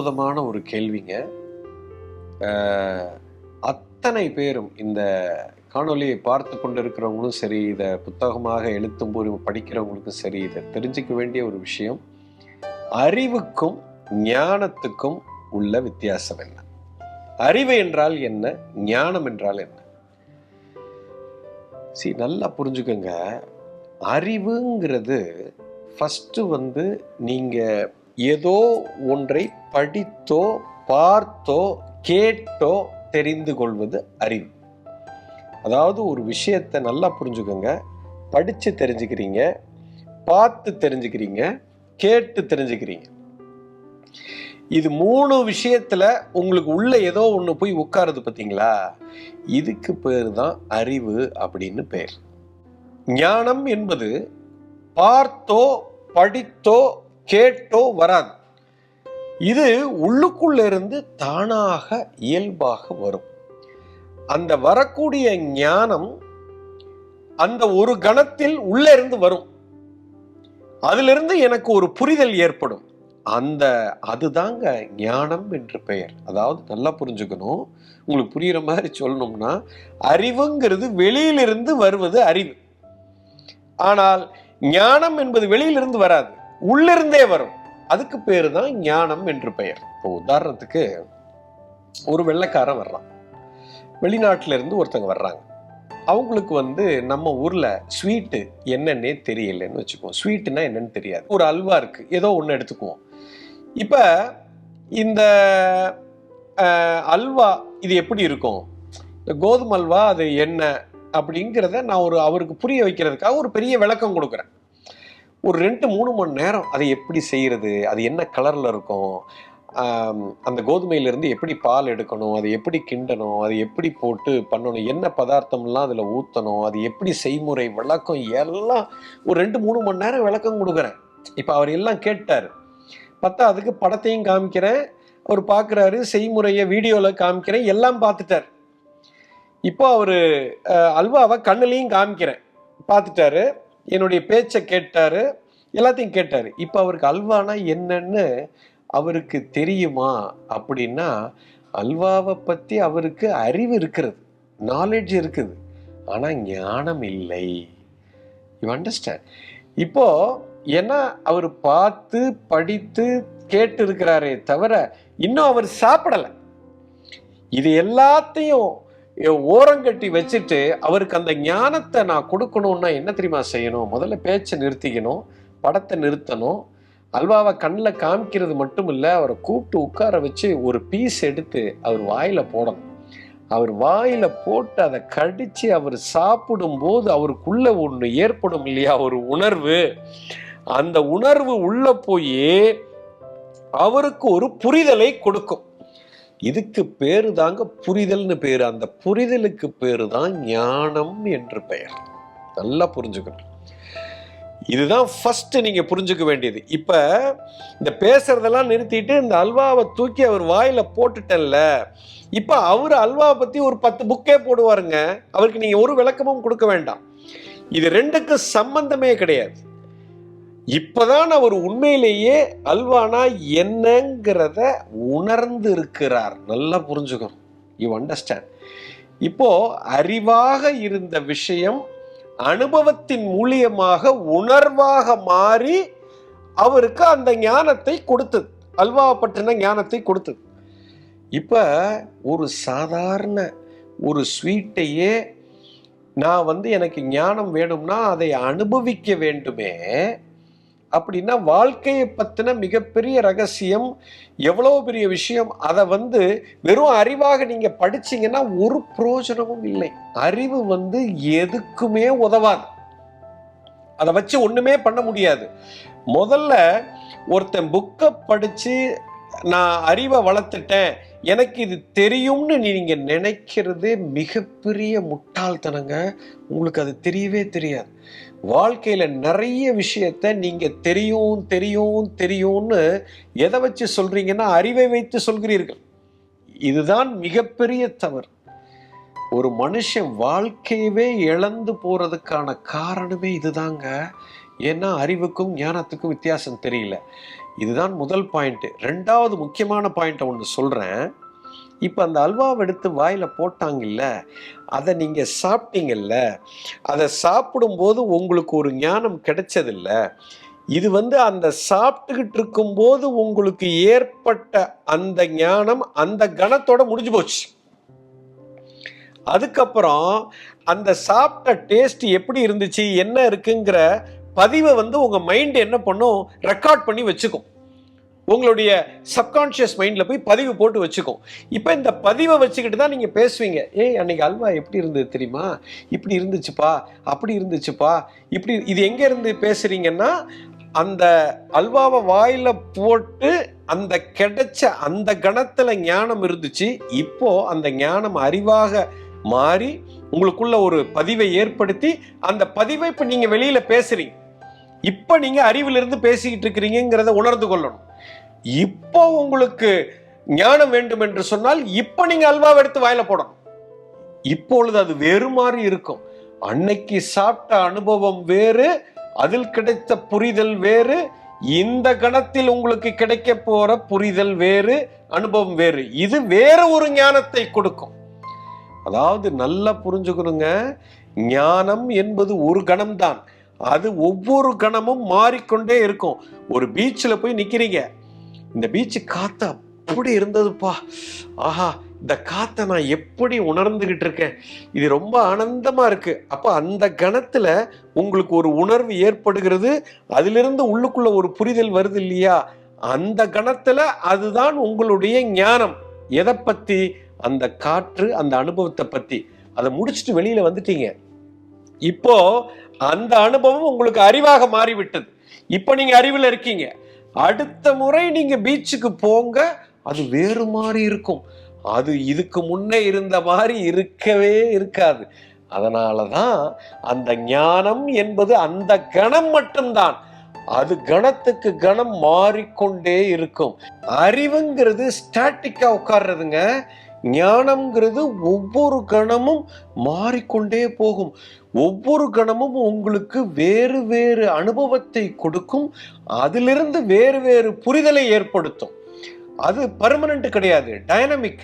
அற்புதமான ஒரு கேள்விங்க. அத்தனை பேரும் இந்த காணொலியை பார்த்து கொண்டிருக்கிறவங்களும் சரி இதை புத்தகமாக எழுத்தும் போது படிக்கிறவங்களுக்கும் சரி இதை தெரிஞ்சுக்க வேண்டிய ஒரு விஷயம் அறிவுக்கும் ஞானத்துக்கும் உள்ள வித்தியாசம் என்ன? அறிவு என்றால் என்ன? ஞானம் என்றால் என்ன? சரி நல்லா புரிஞ்சுக்கோங்க. அறிவுங்கிறது ஃபஸ்ட்டு வந்து நீங்கள் ஏதோ ஒன்றை படித்தோ பார்த்தோ கேட்டோ தெரிந்து கொள்வது அறிவு. அதாவது ஒரு விஷயத்தை நல்லா புரிஞ்சுக்கோங்க. படித்து தெரிஞ்சுக்கிறீங்க பார்த்து தெரிஞ்சுக்கிறீங்க கேட்டு தெரிஞ்சுக்கிறீங்க. இது மூணு விஷயத்தில் உங்களுக்கு உள்ள ஏதோ ஒன்று போய் உட்காருது பார்த்தீங்களா இதுக்கு பேர் தான் அறிவு அப்படின்னு பேர். ஞானம் என்பது பார்த்தோ படித்தோ கேட்டோ வராது. இது உள்ளுக்குள்ள இருந்து தானாக இயல்பாக வரும். அந்த வரக்கூடிய ஞானம் அந்த ஒரு கணத்தில் உள்ளே இருந்து வரும். அதிலிருந்து எனக்கு ஒரு புரிதல் ஏற்படும். அந்த அதுதாங்க ஞானம் என்று பெயர். அதாவது நல்லா புரிஞ்சுக்கணும். உங்களுக்கு புரியுற மாதிரி சொல்லணும்னா அறிவுங்கிறது வெளியிலிருந்து வருவது அறிவு. ஆனால் ஞானம் என்பது வெளியிலிருந்து வராது. உள்ளிருந்தே வரும். அதுக்கு பேர் தான் ஞானம் என்று பெயர். இப்போ உதாரணத்துக்கு ஒரு வெள்ளைக்காரன் வர்றான். வெளிநாட்டில இருந்து ஒருத்தங்க வர்றாங்க. அவங்களுக்கு வந்து நம்ம ஊர்ல ஸ்வீட்டு என்னன்னே தெரியலன்னு வச்சுக்குவோம். ஸ்வீட்டுனா என்னன்னு தெரியாது. ஒரு அல்வா இருக்கு. ஏதோ ஒன்று எடுத்துக்குவோம். இப்ப இந்த அல்வா இது எப்படி இருக்கும்? இந்த கோதுமை அல்வா அது என்ன? அப்படிங்கிறத நான் ஒரு அவருக்கு புரிய வைக்கிறதுக்காக ஒரு பெரிய விளக்கம் கொடுக்குறேன். ஒரு ரெண்டு மூணு மணி நேரம் அதை எப்படி செய்கிறது அது என்ன கலரில் இருக்கும்? அந்த கோதுமையிலேருந்து எப்படி பால் எடுக்கணும்? அதை எப்படி கிண்டணும்? அது எப்படி போட்டு பண்ணணும்? என்ன பதார்த்தம்லாம் அதில் ஊற்றணும் அது எப்படி செய்முறை விளக்கம் எல்லாம் ஒரு ரெண்டு மூணு மணி நேரம் விளக்கம் கொடுக்குறேன். இப்போ அவர் எல்லாம் கேட்டார். பார்த்தா அதுக்கு படத்தையும் காமிக்கிறேன். அவர் பார்க்குறாரு செய்முறையை வீடியோவில் காமிக்கிறேன். எல்லாம் பார்த்துட்டார். இப்போ அவர் அல்வாவை கண்ணுலேயும் காமிக்கிறேன். பார்த்துட்டாரு. என்னுடைய பேச்சை கேட்டார் எல்லாத்தையும் கேட்டார். இப்போ அவருக்கு அல்வானா என்னன்னு அவருக்கு தெரியுமா? அப்படின்னா அல்வாவை பற்றி அவருக்கு அறிவு இருக்கிறது நாலேஜ் இருக்குது. ஆனால் ஞானம் இல்லை. யூ அண்டர்ஸ்டாண்ட் இப்போ ஏன்னா அவர் பார்த்து படித்து கேட்டு இருக்கிறாரே தவிர இன்னும் அவர் சாப்பிடலை. இது எல்லாத்தையும் ஓரங்கட்டி வச்சுட்டு அவருக்கு அந்த ஞானத்தை நான் கொடுக்கணும்னா என்ன தெரியுமா செய்யணும்? முதல்ல பேச்சை நிறுத்திக்கணும் படத்தை நிறுத்தணும். அல்வாவை கண்ணில் காமிக்கிறது மட்டும் இல்லை அவரை கூப்பிட்டு உட்கார வச்சு ஒரு பீஸ் எடுத்து அவர் வாயில் போடணும். அவர் வாயில் போட்டு அதை கடித்து அவர் சாப்பிடும்போது அவருக்குள்ளே ஒன்று ஏற்படும் இல்லையா? ஒரு உணர்வு. அந்த உணர்வு உள்ளே போய் அவருக்கு ஒரு புரிதலை கொடுக்கும். இதுக்கு பேரு தாங்க புரிதல்னு பேரு. அந்த புரிதலுக்கு பேரு தான் ஞானம் என்று பெயர். நல்லா புரிஞ்சுக்கணும். இதுதான் ஃபர்ஸ்ட் நீங்க புரிஞ்சுக்க வேண்டியது. இப்ப இந்த பேசுறதெல்லாம் நிறுத்திட்டு இந்த அல்வாவை தூக்கி அவர் வாயில போட்டுட்டேன்ல. இப்ப அவர் அல்வாவை பத்தி ஒரு பத்து புக்கே போடுவாருங்க. அவருக்கு நீங்க ஒரு விளக்கமும் கொடுக்க வேண்டாம். இது ரெண்டுக்கு சம்பந்தமே கிடையாது. இப்பதான் அவர் உண்மையிலேயே அல்வானா என்னங்கிறத உணர்ந்து இருக்கிறார் நல்லா புரிஞ்சுக்கணும். யூ அண்டர்ஸ்டாண்ட் இப்போ அறிவாக இருந்த விஷயம் அனுபவத்தின் மூலியமாக உணர்வாக மாறி அவருக்கு அந்த ஞானத்தை கொடுத்தது. அல்வாவை பற்றின ஞானத்தை கொடுத்தது. இப்ப ஒரு சாதாரண ஒரு ஸ்வீட்டையே நான் வந்து எனக்கு ஞானம் வேணும்னா அதை அனுபவிக்க வேண்டுமே அப்படின்னா வாழ்க்கையை பற்றின மிகப்பெரிய ரகசியம் எவ்வளோ பெரிய விஷயம்? அதை வந்து வெறும் அறிவாக நீங்கள் படிச்சீங்கன்னா ஒரு பிரயோஜனமும் இல்லை. அறிவு வந்து எதுக்குமே உதவாது. அதை வச்சு ஒன்றுமே பண்ண முடியாது. முதல்ல ஒருத்தன் புக்கை படித்து நான் அறிவை வளர்த்துட்டேன். எனக்கு இது தெரியும்னு நீங்க நினைக்கிறதே மிகப்பெரிய முட்டாள்தனங்க. உங்களுக்கு அது தெரியவே தெரியாது. வாழ்க்கையில நிறைய விஷயத்த நீங்க தெரியும் தெரியும் தெரியும்னு எதை வச்சு சொல்றீங்கன்னா அறிவை வைத்து சொல்கிறீர்கள். இதுதான் மிகப்பெரிய தவறு. ஒரு மனுஷன் வாழ்க்கையவே இழந்து போறதுக்கான காரணமே இதுதாங்க. ஏன்னா அறிவுக்கும் ஞானத்துக்கும் வித்தியாசம் தெரியல. இதுதான் முதல் பாயிண்ட்டு ரெண்டாவது முக்கியமான பாயிண்ட்டை ஒன்று சொல்கிறேன் இப்போ அந்த அல்வாவை எடுத்து வாயில் போட்டாங்கல்ல அதை நீங்கள் சாப்பிட்டீங்கல்ல அதை சாப்பிடும்போது உங்களுக்கு ஒரு ஞானம் கிடைச்சதில்ல. இது வந்து அந்த சாப்பிட்டுக்கிட்டு இருக்கும்போது உங்களுக்கு ஏற்பட்ட அந்த ஞானம் அந்த கணத்தோட முடிஞ்சு போச்சு. அதுக்கப்புறம் அந்த சாப்பிட்ட டேஸ்ட் எப்படி இருந்துச்சு என்ன இருக்குங்கிற பதிவை வந்து உங்கள் மைண்ட் என்ன பண்ணும்? ரெக்கார்ட் பண்ணி வச்சுக்கும். உங்களுடைய சப்கான்ஷியஸ் மைண்டில் போய் பதிவு போட்டு வச்சுக்கும். இப்போ இந்த பதிவை வச்சுக்கிட்டு தான் நீங்கள் பேசுவீங்க. ஏய் அன்னைக்கு அல்வா எப்படி இருந்தது தெரியுமா? இப்படி இருந்துச்சுப்பா அப்படி இருந்துச்சுப்பா இப்படி இது எங்கே இருந்து பேசுகிறீங்கன்னா அந்த அல்வாவை வாயில் போட்டு அந்த கிடைச்ச அந்த கணத்தில் ஞானம் இருந்துச்சு. இப்போது அந்த ஞானம் அறிவாக மாறி உங்களுக்குள்ள ஒரு பதிவை ஏற்படுத்தி அந்த பதிவை இப்போ நீங்கள் வெளியில் பேசுறீங்க. இப்போ நீங்கள் அறிவிலிருந்து பேசிக்கிட்டு இருக்கிறீங்கிறத உணர்ந்து கொள்ளணும். இப்போ உங்களுக்கு ஞானம் வேண்டும் என்று சொன்னால் இப்போ நீங்கள் அல்வாவை எடுத்து வாயில போடணும். இப்பொழுது அது வேறு மாதிரி இருக்கும். அன்னைக்கு சாப்பிட்ட அனுபவம் வேறு அதில் கிடைத்த புரிதல் வேறு இந்த கணத்தில் உங்களுக்கு கிடைக்க போற புரிதல் வேறு அனுபவம் வேறு. இது வேற ஒரு ஞானத்தை கொடுக்கும். அதாவது நல்லா புரிஞ்சுக்கணுங்க. ஞானம் என்பது ஒரு கணம்தான். அது ஒவ்வொரு கணமும் மாறிக்கொண்டே இருக்கும். ஒரு பீச்சில் போய் நிற்கிறீங்க இந்த பீச்சு காத்து அப்படி இருந்ததுப்பா. ஆஹா இந்த காற்றை நான் எப்படி உணர்ந்துகிட்டு இருக்கேன்? இது ரொம்ப ஆனந்தமா இருக்கு. அப்போ அந்த கணத்துல உங்களுக்கு ஒரு உணர்வு ஏற்படுகிறது. அதிலிருந்து உள்ளுக்குள்ள ஒரு புரிதல் வருது இல்லையா? அந்த கணத்துல அதுதான் உங்களுடைய ஞானம். எதை பத்தி? அந்த காற்று அந்த அனுபவத்தை பத்தி. அதை முடிச்சுட்டு வெளியில வந்துட்டீங்க. இப்போ அந்த அனுபவம் உங்களுக்கு அறிவாக மாறிவிட்டது. இப்போ நீங்க அறிவில் இருக்கீங்க. அடுத்த முறை நீங்க பீச்சுக்கு போங்க அது வேறு மாதிரி இருக்கும். அது இதுக்கு முன்னே இருந்த மாதிரி இருக்கவே இருக்காது. அதனால தான் அந்த ஞானம் என்பது அந்த கணம் மட்டும்தான். அது கணத்துக்கு கணம் மாறிக்கொண்டே இருக்கும். அறிவுங்கிறது ஸ்டாட்டிக்கா உட்கார்றதுங்க. ஞானம்ங்கிறது ஒவ்வொரு கணமும் மாறிக்கொண்டே போகும். ஒவ்வொரு கணமும் உங்களுக்கு வேறு வேறு அனுபவத்தை கொடுக்கும். அதிலிருந்து வேறு வேறு புரிதலை ஏற்படுத்தும். அது பர்மனண்ட் கிடையாது. டைனமிக்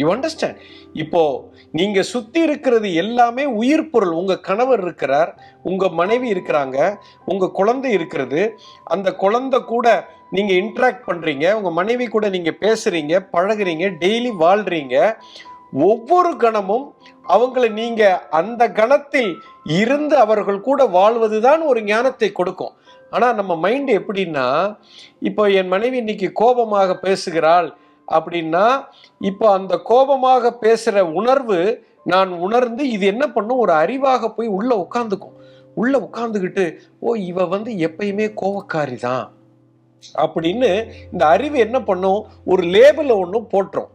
யூ அண்டர்ஸ்டாண்ட் இப்போ நீங்க சுத்தி இருக்கிறது எல்லாமே உயிர் பொருள். உங்க கணவர் இருக்கிறார் உங்க மனைவி இருக்கிறாங்க உங்க குழந்தை இருக்கிறது. அந்த குழந்தை கூட நீங்க இன்ட்ராக்ட் பண்றீங்க உங்க மனைவி கூட நீங்க பேசுறீங்க பழகுறீங்க டெய்லி வாழ்றீங்க. ஒவ்வொரு கணமும் அவங்களை நீங்க அந்த கணத்தில் இருந்து அவர்கள் கூட வாழ்வதுதான் ஒரு ஞானத்தை கொடுக்கும். ஆனா நம்ம மைண்ட் எப்படின்னா இப்போ என் மனைவி இன்னைக்கு கோபமாக பேசுகிறாள் அப்படின்னா இப்போ அந்த கோபமாக பேசுகிற உணர்வு நான் உணர்ந்து இது என்ன பண்ணும்? ஒரு அறிவாக போய் உள்ளே உட்காந்துக்கும் உள்ளே உட்காந்துக்கிட்டு ஓ இவ வந்து எப்பயுமே கோவக்காரி தான். அப்படின்னு இந்த அறிவு என்ன பண்ணும்? ஒரு லேபிளை ஒன்றும் போட்டுரும்.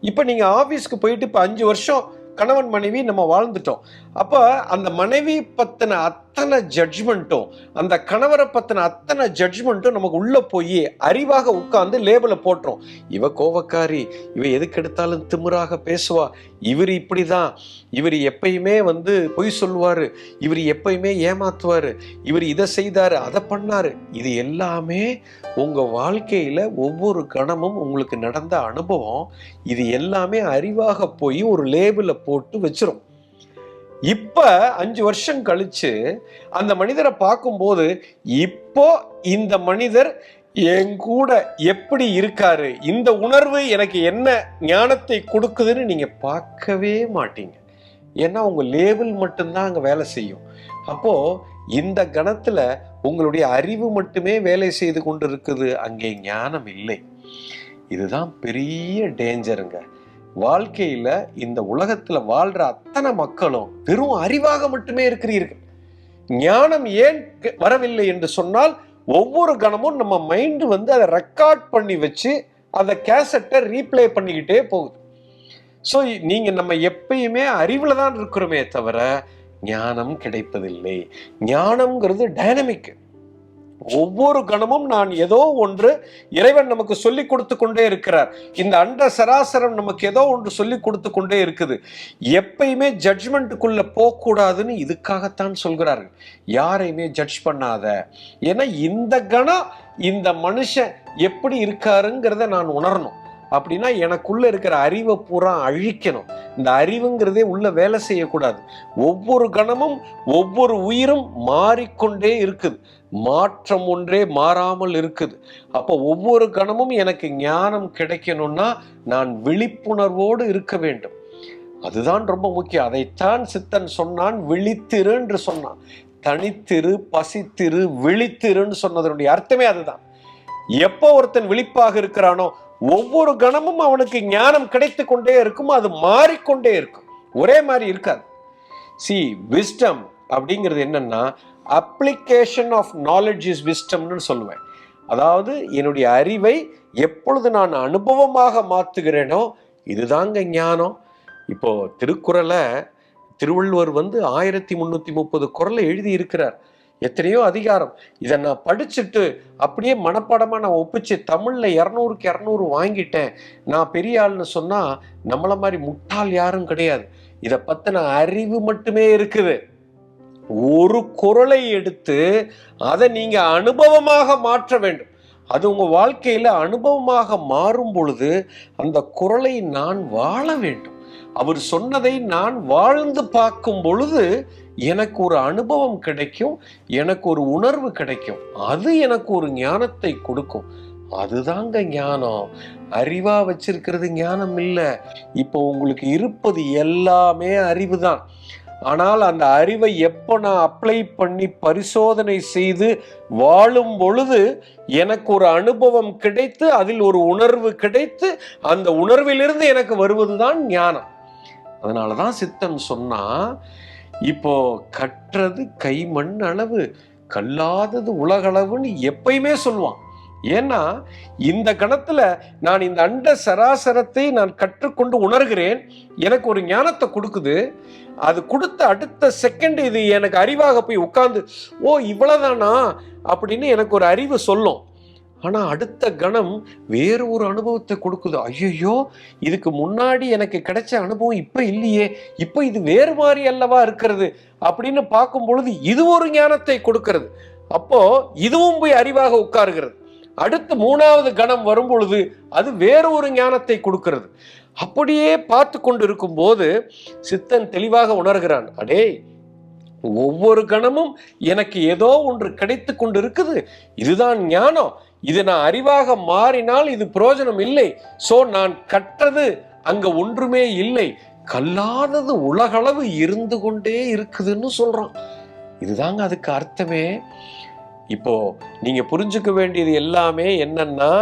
இப்போ நீங்கள் ஆஃபீஸ்க்கு போயிட்டு இப்போ அஞ்சு வருஷம் கணவன் மனைவி நம்ம வாழ்ந்துட்டோம். அப்போ அந்த மனைவி பற்றின அத்தனை ஜட்ஜ்மெண்ட்டும் அந்த கணவரை பற்றின அத்தனை ஜட்ஜ்மெண்ட்டும் நமக்கு உள்ளே போய் அறிவாக உட்காந்து லேபிளை போட்டுரும். இவ கோவக்காரி இவ எதுக்கு எடுத்தாலும் திமிராக பேசுவா. இவர் இப்படி தான் இவர் எப்பயுமே வந்து பொய் சொல்லுவார். இவர் எப்பயுமே ஏமாத்துவார். இவர் இதை செய்தார் அதை பண்ணார். இது எல்லாமே உங்கள் வாழ்க்கையில் ஒவ்வொரு கணமும் உங்களுக்கு நடந்த அனுபவம். இது எல்லாமே அறிவாக போய் ஒரு லேபிளை போட்டு வச்சிரும். இப்ப அஞ்சு வருஷம் கழிச்சு அந்த மனிதரை பார்க்கும்போது இப்போ இந்த மனிதர் என் கூட எப்படி இருக்காரு? இந்த உணர்வு எனக்கு என்ன ஞானத்தை கொடுக்குதுன்னு நீங்க பார்க்கவே மாட்டீங்க. ஏன்னா உங்க லேபிள் மட்டும்தான் அங்க வேலை செய்யும். அப்போ இந்த கணத்துல உங்களுடைய அறிவு மட்டுமே வேலை செய்து கொண்டு இருக்குது அங்கே ஞானம் இல்லை. இதுதான் பெரிய டேஞ்சருங்க வாழ்க்கையில இந்த உலகத்துல வாழ்ற அத்தனை மக்களும் வெறும் அறிவாக மட்டுமே இருக்கிறீர்கள். ஞானம் ஏன் வரவில்லை என்று சொன்னால் ஒவ்வொரு கணமும் நம்ம மைண்டு வந்து அதை ரெக்கார்ட் பண்ணி வச்சு அந்த கேசட்டை ரீப்ளே பண்ணிக்கிட்டே போகுது. ஸோ நீங்க நம்ம எப்பயுமே அறிவுல தான் இருக்கிறோமே தவிர ஞானம் கிடைப்பதில்லை. ஞானம்ங்கிறது டைனமிக்கு ஒவ்வொரு கணமும் நான் ஏதோ ஒன்று இறைவன் நமக்கு சொல்லி கொடுத்து கொண்டே இருக்கிறார். இந்த அண்ட சராசரம் நமக்கு ஏதோ ஒன்று சொல்லி கொடுத்து கொண்டே இருக்குது. எப்பயுமே ஜட்ஜ்மெண்ட்டுக்குள்ள போகக்கூடாதுன்னு இதுக்காகத்தான் சொல்கிறார்கள். யாரையுமே ஜட்ஜ் பண்ணாத. ஏன்னா இந்த கணம் இந்த மனுஷன் எப்படி இருக்காருங்கிறத நான் உணரணும். அப்படின்னா எனக்குள்ள இருக்கிற அறிவை பூரா அழிக்கணும். இந்த அறிவுங்கிறதே உள்ள வேலை செய்யக்கூடாது. ஒவ்வொரு கணமும் ஒவ்வொரு உயிரும் மாறிக்கொண்டே இருக்குது. மாற்றம் ஒன்றே மாறாமல் இருக்குது. அப்போ ஒவ்வொரு கணமும் எனக்கு ஞானம் கிடைக்கணும்னா நான் விழிப்புணர்வோடு இருக்க வேண்டும். அதுதான் ரொம்ப முக்கியம். அதைத்தான் சித்தன் சொன்னான் விழித்திரு என்று சொன்னான். தனித்திரு பசித்திரு விழித்திருன்னு சொன்னதனுடைய அர்த்தமே அதுதான். எப்போ ஒருத்தன் விழிப்பாக இருக்கிறானோ ஒவ்வொரு கணமும் அவனுக்கு ஞானம் கிடைத்து கொண்டே இருக்கும் அது மாறிக்கொண்டே இருக்கும். ஒரே மாதிரி இருக்காது. சி விஸ்டம் அப்படிங்கிறது என்னன்னா அப்ளிகேஷன் ஆஃப் நாலேஜ் இஸ் விஸ்டம்னு சொல்லுவேன். அதாவது என்னுடைய அறிவை எப்பொழுது நான் அனுபவமாக மாற்றுகிறேனோ இதுதாங்க ஞானம். இப்போது திருக்குறளை திருவள்ளுவர் வந்து ஆயிரத்தி முந்நூற்றி முப்பது குரலை எழுதி இருக்கிறார் எத்தனையோ அதிகாரம். இதை நான் படிச்சுட்டு அப்படியே மனப்பாடமாக நான் ஒப்பிச்சு தமிழில் இரநூறுக்கு இரநூறு வாங்கிட்டேன். நான் பெரிய ஆள்னு சொன்னால் நம்மளை மாதிரி முட்டாள் யாரும் கிடையாது. இதை பற்றின அறிவு மட்டுமே இருக்குது. ஒரு குரலை எடுத்து அதை நீங்கள் அனுபவமாக மாற்ற வேண்டும். அது உங்கள் வாழ்க்கையில் அனுபவமாக மாறும் பொழுது அந்த குரலை நான் வாழ வேண்டும். அவர் சொன்னதை நான் வாழ்ந்து பார்க்கும் பொழுது எனக்கு ஒரு அனுபவம் கிடைக்கும் எனக்கு ஒரு உணர்வு கிடைக்கும். அது எனக்கு ஒரு ஞானத்தை கொடுக்கும். அதுதாங்க ஞானம். அறிவா வச்சிருக்கிறது ஞானம் இல்லை. இப்போ உங்களுக்கு இருப்பது எல்லாமே அறிவு தான் ஆனால் அந்த அறிவை எப்போ நான் அப்ளை பண்ணி பரிசோதனை செய்து வாழும் பொழுது எனக்கு ஒரு அனுபவம் கிடைத்து அதில் ஒரு உணர்வு கிடைத்து அந்த உணர்விலிருந்து எனக்கு வருவது தான் ஞானம். அதனால தான் சித்தன் சொன்னா இப்போ கற்றது கைமண் அளவு கல்லாதது உலகளவுன்னு எப்பயுமே சொல்லுவான். ஏன்னா இந்த கணத்துல நான் இந்த அண்ட சராசரத்தை நான் கற்றுக்கொண்டு உணர்கிறேன். எனக்கு ஒரு ஞானத்தை கொடுக்குது. அது கொடுத்த அடுத்த செகண்ட் இது எனக்கு அறிவாக போய் உட்காந்து ஓ இவ்வளோதானா அப்படின்னு எனக்கு ஒரு அறிவு சொல்லும். ஆனால் அடுத்த கணம் வேறு ஒரு அனுபவத்தை கொடுக்குது. ஐயோ இதுக்கு முன்னாடி எனக்கு கிடைச்ச அனுபவம் இப்போ இல்லையே. இப்போ இது வேறு மாதிரி அல்லவா இருக்கிறது? அப்படின்னு பார்க்கும் பொழுது இது ஒரு ஞானத்தை கொடுக்கிறது. அப்போ இதுவும் போய் அறிவாக உட்காருகிறது. அடுத்து மூணாவது கணம் வரும் பொழுது அது வேறு ஒரு ஞானத்தை கொடுக்கிறது. அப்படியே பார்த்து கொண்டு இருக்கும்போது சித்தன் தெளிவாக உணர்கிறான் அடே ஒவ்வொரு கணமும் எனக்கு ஏதோ ஒன்று கிடைத்து கொண்டு இருக்குது இதுதான் ஞானம். இது நான் அறிவாக மாறினால் இது பிரயோஜனம் இல்லை. சோ நான் கற்றது அங்க ஒன்றுமே இல்லை. கல்லாதது உலகளவு இருந்து கொண்டே இருக்குதுன்னு சொல்றான். இதுதாங்க அதுக்கு அர்த்தமே. இப்போ நீங்க புரிஞ்சுக்க வேண்டியது எல்லாமே என்னன்னா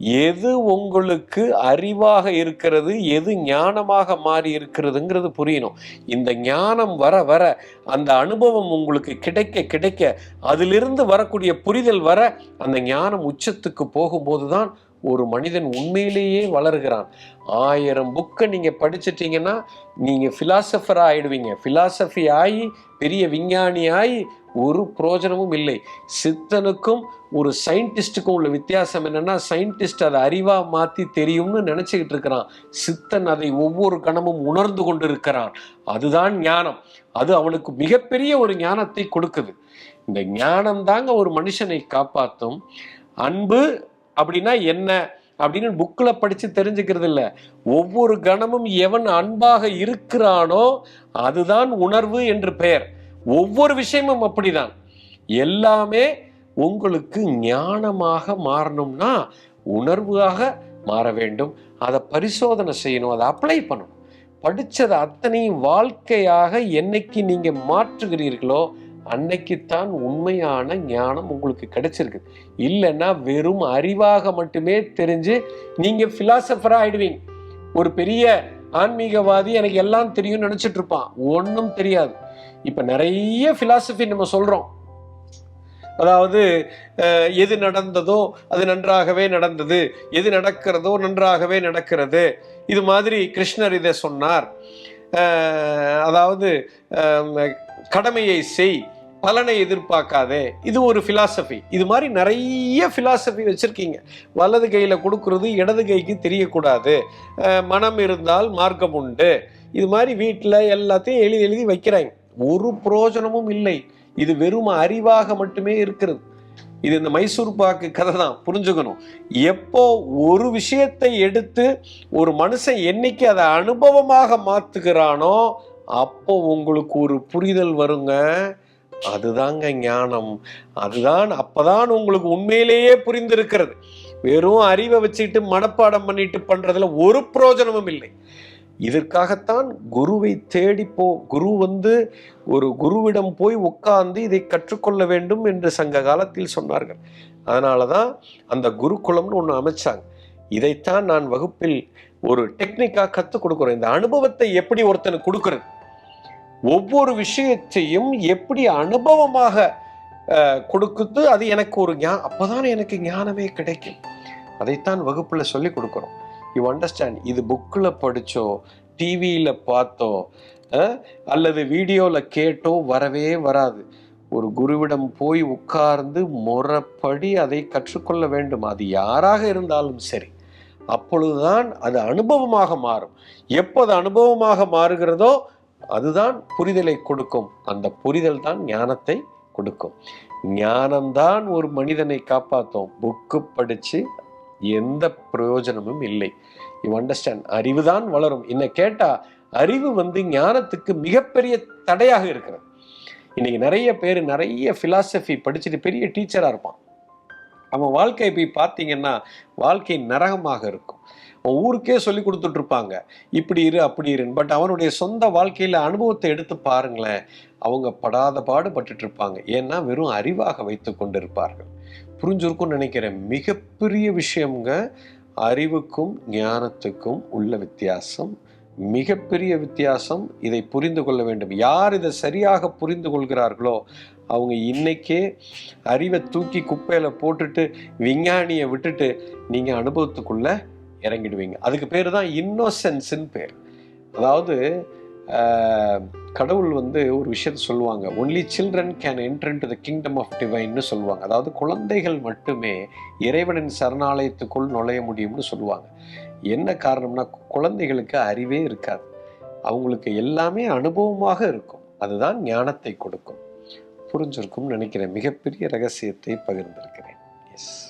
எது உங்களுக்கு அறிவாக இருக்கிறது எது ஞானமாக மாறி இருக்கிறதுங்கிறது புரியணும். இந்த ஞானம் வர வர அந்த அனுபவம் உங்களுக்கு கிடைக்க கிடைக்க அதிலிருந்து வரக்கூடிய புரிதல் வர அந்த ஞானம் உச்சத்துக்கு போகும்போது தான் ஒரு மனிதன் உண்மையிலேயே வளர்கிறான். ஆயிரம் புக்கை நீங்கள் படிச்சிட்டிங்கன்னா நீங்கள் ஃபிலாசபராக ஆகிடுவீங்க ஃபிலாசபி ஆகி பெரிய விஞ்ஞானி ஆகி ஒரு பிரயோஜனமும் இல்லை. சித்தனுக்கும் ஒரு சயின்டிஸ்டுக்கும் உள்ள வித்தியாசம் என்னன்னா சயின்டிஸ்ட் அதை அறிவாக மாற்றி தெரியும்னு நினச்சிக்கிட்டு இருக்கிறான். சித்தன் அதை ஒவ்வொரு கணமும் உணர்ந்து கொண்டு இருக்கிறான் அதுதான் ஞானம். அது அவனுக்கு மிகப்பெரிய ஒரு ஞானத்தை கொடுக்குது. இந்த ஞானம் தாங்க ஒரு மனுஷனை காப்பாற்றும் அன்பு அப்படின்னா என்ன? அப்படின்னு புக்கில் படித்து தெரிஞ்சுக்கிறது இல்லை. ஒவ்வொரு கணமும் எவன் அன்பாக இருக்கிறானோ அதுதான் உணர்வு என்று பெயர். ஒவ்வொரு விஷயமும் அப்படிதான். எல்லாமே உங்களுக்கு ஞானமாக மாறணும்னா உணர்வாக மாற வேண்டும். அதை பரிசோதனை செய்யணும் அதை அப்ளை பண்ணணும். படித்தது அத்தனையும் வாழ்க்கையாக என்னைக்கு நீங்கள் மாற்றுகிறீர்களோ அன்னைக்குத்தான் உண்மையான ஞானம் உங்களுக்கு கிடைச்சிருக்கு. இல்லைன்னா வெறும் அறிவாக மட்டுமே தெரிஞ்சு நீங்கள் ஃபிலாசபராக ஆயிடுவீங்க. ஒரு பெரிய ஆன்மீகவாதி எனக்கு எல்லாம் தெரியும்னு நினச்சிட்டு இருப்பான். ஒன்றும் தெரியாது. இப்போ நிறைய ஃபிலாசபி நம்ம சொல்கிறோம் அதாவது எது நடந்ததோ அது நன்றாகவே நடந்தது. எது நடக்கிறதோ நன்றாகவே நடக்கிறது. இது மாதிரி கிருஷ்ணர் இதை சொன்னார். அதாவது கடமையை செய் பலனை எதிர்பார்க்காதே. இது ஒரு ஃபிலாசபி இது மாதிரி நிறைய ஃபிலாசபி வச்சுருக்கீங்க. வலது கையில் கொடுக்கறது இடது கைக்கு தெரியக்கூடாது. மனம் இருந்தால் மார்க்கம் உண்டு. இது மாதிரி வீட்டில் எல்லாத்தையும் எழுதி எழுதி வைக்கிறாங்க. ஒரு புரோஜனமும் இல்லை. இது வெறும் அறிவாக மட்டுமே இருக்கிறது. இது இந்த மைசூர் பாக்கு கதை தான். புரிஞ்சுக்கணும். எப்போ ஒரு விஷயத்தை எடுத்து ஒரு மனுஷன் என்னைக்கு அதை அனுபவமாக மாத்துக்கிறானோ அப்போ உங்களுக்கு ஒரு புரிதல் வருங்க. அதுதாங்க ஞானம். அதுதான் அப்பதான் உங்களுக்கு உண்மையிலேயே புரிந்திருக்கிறது. வெறும் அறிவை வச்சுக்கிட்டு மனப்பாடம் பண்ணிட்டு பண்றதுல ஒரு பிரயோஜனமும் இல்லை. இதற்காகத்தான் குருவை தேடி போ குரு வந்து ஒரு குருவிடம் போய் உட்கார்ந்து இதை கற்றுக்கொள்ள வேண்டும் என்று சங்க காலத்தில் சொன்னார்கள். அதனால தான் அந்த குருகுலம்னு ஒன்று அமைச்சாங்க. இதைத்தான் நான் வகுப்பில் ஒரு டெக்னிக்காக கற்றுக் கொடுக்குறேன். இந்த அனுபவத்தை எப்படி ஒருத்தனுக்கு கொடுக்கறது? ஒவ்வொரு விஷயத்தையும் எப்படி அனுபவமாக கொடுக்குது அது எனக்கு ஒரு ஞா அப்போதான் எனக்கு ஞானமே கிடைக்கும். அதைத்தான் வகுப்பில் சொல்லி கொடுக்குறோம். யூ அண்டர்ஸ்டாண்ட் இது புக்கில் படித்தோ டிவியில் பார்த்தோ அல்லது வீடியோவில் கேட்டோ வரவே வராது. ஒரு குருவிடம் போய் உட்கார்ந்து முறைப்படி அதை கற்றுக்கொள்ள வேண்டும். அது யாராக இருந்தாலும் சரி. அப்பொழுதுதான் அது அனுபவமாக மாறும். எப்போ அது அனுபவமாக மாறுகிறதோ அதுதான் புரிதலை கொடுக்கும். அந்த புரிதல் தான் ஞானத்தை கொடுக்கும். ஞானம்தான் ஒரு மனிதனை காப்பாற்றும். புக்கு படித்து எந்த பிரயோஜனமும் இல்லை. யூ அண்டர்ஸ்டாண்ட் அறிவு தான் வளரும். என்ன கேட்டா அறிவு வந்து ஞானத்துக்கு மிகப்பெரிய தடையாக இருக்கிறது. இன்னைக்கு நிறைய பேர் நிறைய philosophy படிச்சுட்டு பெரிய டீச்சராக இருப்பான். அவன் வாழ்க்கையை போய் பார்த்தீங்கன்னா வாழ்க்கை நரகமாக இருக்கும். அவன் ஊருக்கே சொல்லி கொடுத்துட்ருப்பாங்க இப்படி இரு அப்படி இருன்னு. பட் அவனுடைய சொந்த வாழ்க்கையில் அனுபவத்தை எடுத்து பாருங்களேன். அவங்க படாத பாடுபட்டுட்டு இருப்பாங்க. ஏன்னா வெறும் அறிவாக வைத்து கொண்டிருப்பார்கள். புரிஞ்சிருக்கும்னு நினைக்கிறேன். மிகப்பெரிய விஷயம்ங்க அறிவுக்கும் ஞானத்துக்கும் உள்ள வித்தியாசம். மிகப்பெரிய வித்தியாசம் இதை புரிந்து கொள்ள வேண்டும். யார் இதை சரியாக புரிந்து கொள்கிறார்களோ அவங்க இன்னைக்கே அறிவை தூக்கி குப்பையில் போட்டுட்டு விஞ்ஞானியை விட்டுட்டு நீங்கள் அனுபவத்துக்குள்ளே இறங்கிடுவீங்க. அதுக்கு பேர் தான் இன்னோசென்ஸ்ன்னு பேர். அதாவது கடவுள் வந்து ஒரு விஷயத்த சொல்லுவாங்க. Only children can enter to the kingdom of டிவைன்னு சொல்லுவாங்க. அதாவது குழந்தைகள் மட்டுமே இறைவனின் சரணாலயத்துக்குள் நுழைய முடியும்னு சொல்லுவாங்க. என்ன காரணம்னா குழந்தைகளுக்கு அறிவே இருக்காது. அவங்களுக்கு எல்லாமே அனுபவமாக இருக்கும். அதுதான் ஞானத்தை கொடுக்கும். புரிஞ்சிருக்கும்னு நினைக்கிறேன். மிகப்பெரிய ரகசியத்தை பகிர்ந்திருக்கிறேன். Yes